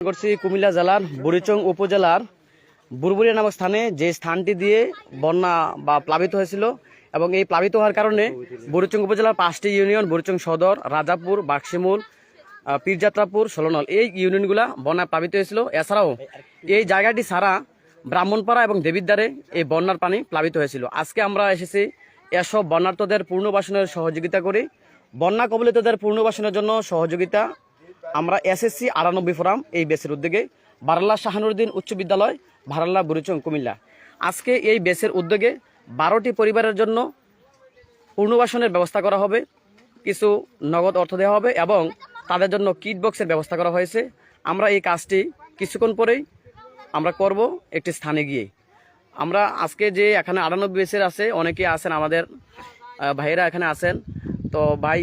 করছি কুমিল্লা জেলার বুড়িচং উপজেলার বুরবুরিয়া নামক স্থানে যে স্থানটি দিয়ে বন্যা বা প্লাবিত হয়েছিল এবং এই প্লাবিত হওয়ার কারণে বুড়িচং উপজেলার পাঁচটি ইউনিয়ন, বুড়িচং সদর, রাজাপুর, বাক্সিমূল পীরযাত্রাপুর, ষোলনল, এই ইউনিয়নগুলা বন্যা প্লাবিত হয়েছিল। এছাড়াও এই জায়গাটি ছাড়া ব্রাহ্মণপাড়া এবং দেবিদ্বারে এই বন্যার পানি প্লাবিত হয়েছিল। আজকে আমরা এসেছি এসব বন্যার্থদের পুনর্বাসনের সহযোগিতা করি। বন্যা কবলিতদের পুনর্বাসনের জন্য সহযোগিতা আমরা এসএসসি আটানব্বই ফোরাম এই বেসের উদ্যোগে বারাল্লা শাহানুদ্দিন উচ্চ বিদ্যালয় ভারাল্লা বুড়িচং, কুমিল্লা। আজকে এই বেসের উদ্যোগে বারোটি পরিবারের জন্য পুনর্বাসনের ব্যবস্থা করা হবে, কিছু নগদ অর্থ দেওয়া হবে এবং তাদের জন্য কিট বক্সের ব্যবস্থা করা হয়েছে। আমরা এই কাজটি কিছুক্ষণ পরেই আমরা করব একটি স্থানে গিয়ে। আমরা আজকে যে এখানে আটানব্বই বেসের আছে, অনেকে আছেন আমাদের ভাইয়েরা এখানে আছেন। তো ভাই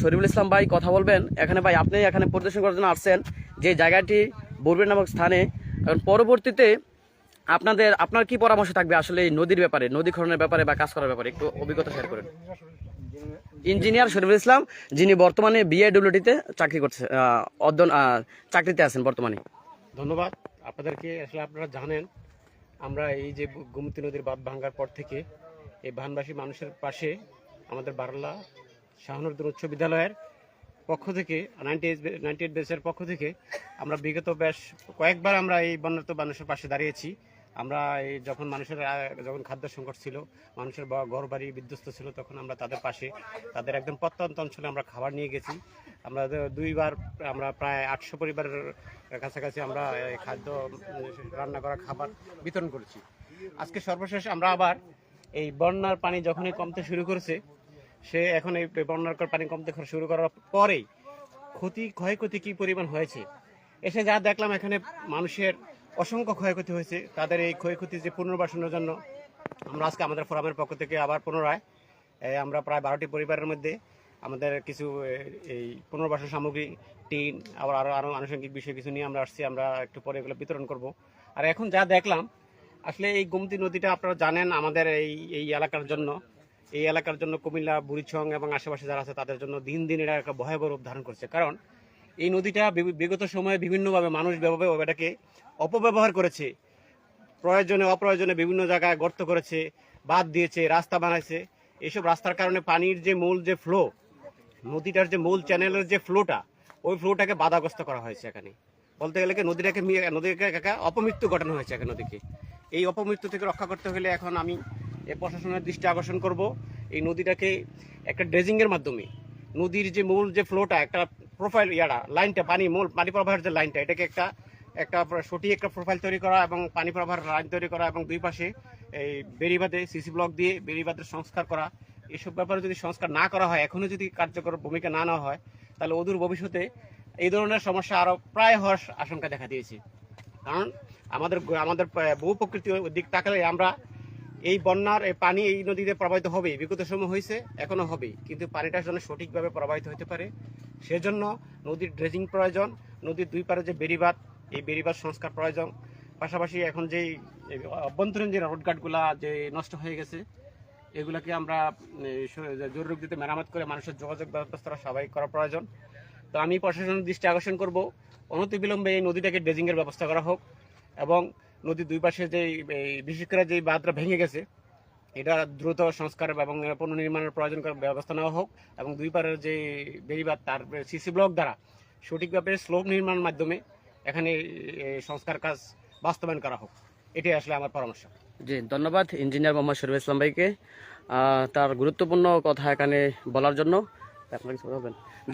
শরীফুল ইসলাম ভাই, কথা বলবেন? এখানে ভাই, আপনি এখানে পরিদর্শন করার জন্য আসছেন। যে জায়গাটি বরবের নামক স্থানে, কারণ পরবর্তীতে আপনাদের, আপনার কি পরামর্শ থাকবে আসলে এই নদীর ব্যাপারে নদী খননের ব্যাপারে বা কাজ করার ব্যাপারে? একটু অভিজ্ঞতা শেয়ার করেন। ইঞ্জিনিয়ার শরীফুল ইসলাম, যিনি বর্তমানে বিএডব্লিউটিতে চাকরি করছে অধ্যয়ন চাকরিতে আছেন বর্তমানে। ধন্যবাদ। আপনাদেরকে আসলে আপনারা জানেন, আমরা এই যে গোমতী নদীর বাঁধ ভাঙ্গার পর থেকে এই ভানবাসী মানুষের পাশে আমাদের বারলা শাহনুদ্দিন উচ্চ বিদ্যালয়ের পক্ষ থেকে নাইনটি এইট নাইনটি এইট বেসের পক্ষ থেকে আমরা বিগত বেশ কয়েকবার আমরা এই বন্যার্ত মানুষের পাশে দাঁড়িয়েছি। আমরা এই যখন মানুষের যখন খাদ্য সংকট ছিল, মানুষের ঘর বাড়ি বিধ্বস্ত ছিল, তখন আমরা তাদের পাশে, তাদের একদম প্রত্যন্ত অঞ্চলে আমরা খাবার নিয়ে গেছি। আমরা দুইবার আমরা প্রায় আটশো পরিবারের কাছাকাছি আমরা খাদ্য, রান্না করা খাবার বিতরণ করেছি। আজকে সর্বশেষ আমরা আবার এই বন্যার পানি যখনই কমতে শুরু করেছে সে এখন এই বন্যার পানি কমতে শুরু করার পরেই ক্ষতি, ক্ষয়ক্ষতি কি পরিমাণ হয়েছে? এসে যা দেখলাম, এখানে মানুষের অসংখ্য ক্ষয়ক্ষতি হয়েছে। তাদের এই ক্ষয়ক্ষতি যে পুনর্বাসনের জন্য আমরা আজকে আমাদের ফোরামের পক্ষ থেকে আবার পুনরায় আমরা প্রায় বারোটি পরিবারের মধ্যে আমাদের কিছু এই পুনর্বাসন সামগ্রী, টিন, আবার আরও আরও আনুষঙ্গিক বিষয় কিছু নিয়ে আমরা আসছি, আমরা একটু পরে এগুলো বিতরণ করব। আর এখন যা দেখলাম, আসলে এই গোমতী নদীটা আপনারা জানেন আমাদের এই এই এলাকার জন্য এই এলাকার জন্য কুমিল্লা, বুড়িছং এবং আশেপাশে যারা আছে তাদের জন্য দিন দিন এটা একটা ভয়াবহ রূপ ধারণ করছে। কারণ এই নদীটা বিগত সময়ে বিভিন্নভাবে মানুষ এটাকে অপব্যবহার করেছে। প্রয়োজনে, অপ্রয়োজনে বিভিন্ন জায়গায় গর্ত করেছে বাদ দিয়েছে, রাস্তা বানাইছে। এইসব রাস্তার কারণে পানির যে মূল যে ফ্লো নদীটার যে মূল চ্যানেলের যে ফ্লোটা ওই ফ্লোটাকে বাধাগ্রস্ত করা হয়েছে এখানে। বলতে গেলে নদীটাকে নদীকে একটা অপমৃত্যু ঘটানো হয়েছে এখানে নদীকে। এই অপমৃত্যু থেকে রক্ষা করতে হলে এখন আমি প্রশাসনের দৃষ্টি আকর্ষণ করব। এই নদীটাকে একটা ড্রেজিংয়ের মাধ্যমে, নদীর যে মূল যে ফ্লোটা একটা প্রোফাইল ইয়াটা লাইনটা পানি মূল, পানি প্রবাহের যে লাইনটা এটাকে একটা একটা সঠিক একটা প্রোফাইল তৈরি করা এবং পানি প্রবাহের লাইন তৈরি করা এবং দুই পাশে এই বেরিবাদে সিসি ব্লক দিয়ে বেরিবাদের সংস্কার করা। এসব ব্যাপারে যদি সংস্কার না করা হয় এখনও যদি কার্যকর ভূমিকা না নেওয়া হয়, তাহলে অদূর ভবিষ্যতে এই ধরনের সমস্যা আরও প্রায় হওয়ার আশঙ্কা দেখা দিয়েছে। কারণ আমাদের আমাদের বহু প্রকৃতি দিক তাকালে আমরা এই বন্যার পানি এই নদীতে প্রবাহিত হবে বিগত সময় হয়েছে, এখনও হবে কিন্তু পানিটা যেন সঠিকভাবে প্রবাহিত হতে পারে। সেজন্য নদীর ড্রেজিং প্রয়োজন, নদীর দুই পারে যে বেরিবাদ এই বেরিবাদ সংস্কার প্রয়োজন। পাশাপাশি এখন এই অভ্যন্তরীণ যে রোডঘাটগুলা যে নষ্ট হয়ে গেছে, এগুলাকে আমরা জরুরি দিতে মেরামত করে মানুষের যোগাযোগ ব্যবস্থা স্বাভাবিক করা প্রয়োজন। তো আমি প্রশাসনের দৃষ্টি আকর্ষণ করব। অনতিবিলম্বে এই নদীটাকে ড্রেজিংয়ের ব্যবস্থা করা হোক এবং নদীর দুই পাশে যে বিশেষ করে যে বাঁধটা ভেঙে গেছে, এটা দ্রুত সংস্কার এবং পুনর্নির্মাণের প্রয়োজন ব্যবস্থা নেওয়া হোক এবং দুই পারের যে বেরিবাদ তার সিসি ব্লক দ্বারা সঠিকভাবে স্লোপ নির্মাণের মাধ্যমে এখানে সংস্কার কাজ বাস্তবায়ন করা হোক। এটাই আসলে আমার পরামর্শ। জি, ধন্যবাদ ইঞ্জিনিয়ার মোহাম্মদ শরীফ ইসলাম ভাইকে। তার গুরুত্বপূর্ণ কথা এখানে বলার জন্য।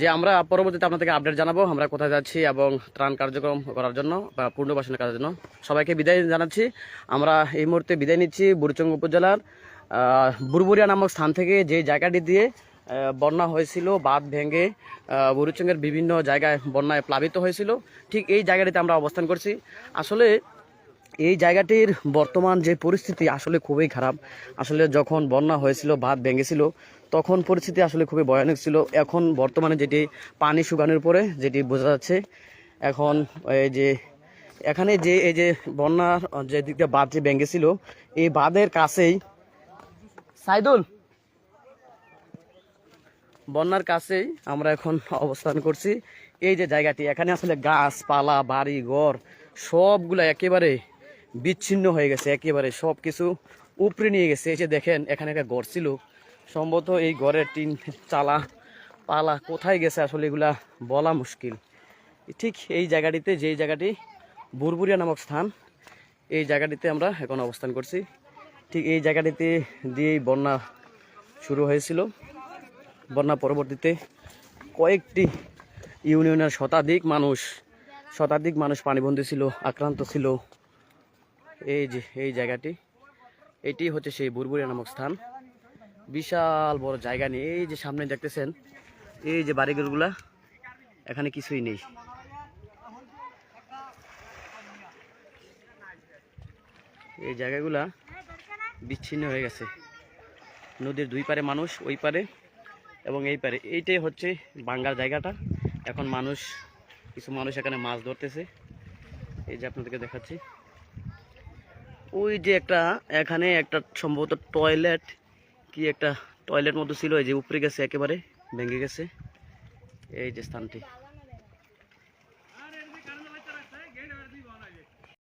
যে আমরা পরবর্তীতে আপনাদেরকে আপডেট জানাব, আমরা কোথায় যাচ্ছি এবং ত্রাণ কার্যক্রম করার জন্য বা পুনর্বাসনের কাজের জন্য। সবাইকে বিদায় জানাচ্ছি। আমরা এই মুহূর্তে বিদায় নিচ্ছি বুড়িচং উপজেলার বুরবুরিয়া নামক স্থান থেকে যে জায়গাটি দিয়ে বন্যা হয়েছিল, বাঁধ ভেঙে বুড়িচংয়ের বিভিন্ন জায়গায় বন্যায় প্লাবিত হয়েছিল। ঠিক এই জায়গাটিতে আমরা অবস্থান করছি। আসলে এই জায়গাটির বর্তমান যে পরিস্থিতি আসলে খুবই খারাপ। আসলে যখন বন্যা হয়েছিল, বাঁধ ভেঙেছিল তখন পরিস্থিতি আসলে খুবই ভয়ানক ছিল। এখন বর্তমানে যেটি পানি শুকানোর পরে যেটি বোঝা যাচ্ছে, এখন এই যে, এখানে যে, এই যে বন্যার যে দিকটা বাঁধ যে ভেঙেছিল, এই বাঁধের কাছেই সাইদুল, বন্যার কাছেই আমরা এখন অবস্থান করছি। এই যে জায়গাটি, এখানে আসলে গাছপালা বাড়ি ঘর সবগুলা একেবারে বিচ্ছিন্ন হয়ে গেছে, একেবারে সব কিছু উপরে নিয়ে গেছে। এই যে দেখেন, এখানে একটা ঘর ছিল সম্ভবত এই ঘরের টিন চালা, পালা কোথায় গেছে আসলে এগুলা বলা মুশকিল। ঠিক এই জায়গাটিতে, যেই জায়গাটি বুরবুরিয়া নামক স্থান, এই জায়গাটিতে আমরা এখন অবস্থান করছি। ঠিক এই জায়গাটিতে দিয়েই বন্যা শুরু হয়েছিল। বন্যা পরবর্তীতে কয়েকটি ইউনিয়নের শতাধিক মানুষ শতাধিক মানুষ পানিবন্দী ছিল, আক্রান্ত ছিল। এই যে, এই জায়গাটি, এটি হচ্ছে সেই বুরবুরিয়া নামক স্থান। বিশাল বড় জায়গা নিয়ে, এই যে সামনে দেখতেছেন, এই যে বাড়িঘরগুলা, এখানে কিছুই নেই। এই জায়গাগুলা বিচ্ছিন্ন হয়ে গেছে। নদীর দুই পারে মানুষ, ওই পারে এবং এই পারে। এইটাই হচ্ছে বাঙ্গার জায়গাটা। এখন মানুষ, কিছু মানুষ এখানে মাছ ধরতেছে। এই যে আপনাদেরকে দেখাচ্ছি। ওই যে একটা, এখানে একটা সম্ভবত টয়লেট কি একটা টয়লেট মতো ছিল, এই যে উপরে গেছে, একেবারে ভেঙে গেছে। এই যে স্থানটি।